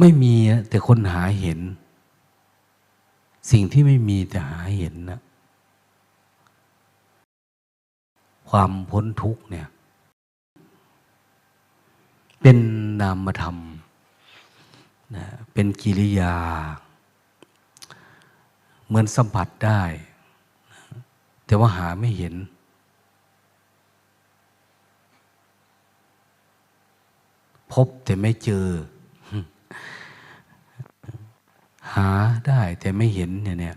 ไม่มีแต่คนหาเห็น สิ่งที่ไม่มีแต่หาเห็นนะความพ้นทุกเนี่ย เป็นนามธรรมนะเป็นกิริยา เหมือนสัมผัสได้ แต่ว่าหาไม่เห็น พบแต่ไม่เจอ หาได้แต่ไม่เห็นเนี่ยเนี่ย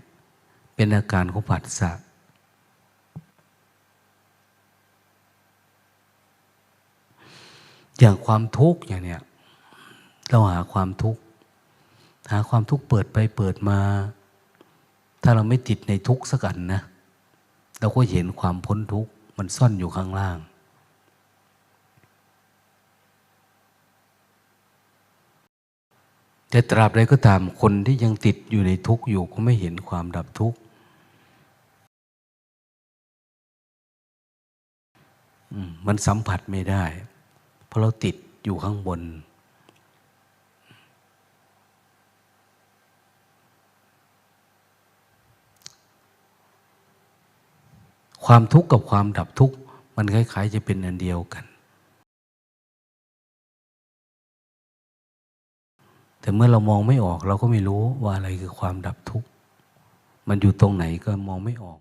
เป็นอาการของผัสสะอย่างความทุกข์อย่างเนี้ยเราหาความทุกข์หาความทุกข์เปิดไปเปิดมา ถ้าเราไม่ติดในทุกข์สักอันนะ เราก็เห็นความพ้นทุกข์มันซ่อนอยู่ข้างล่าง แต่ตราบใดก็ตามคนที่ยังติดอยู่ในทุกข์อยู่ก็ไม่เห็นความดับทุกข์มมันสัมผัสไม่ได้ เพราะเราติดอยู่ข้างบน ความทุกข์กับความดับทุกข์มันคล้ายๆจะเป็นอันเดียวกัน แต่เมื่อเรามองไม่ออก เราก็ไม่รู้ว่าอะไรคือความดับทุกข์ มันอยู่ตรงไหนก็มองไม่ออก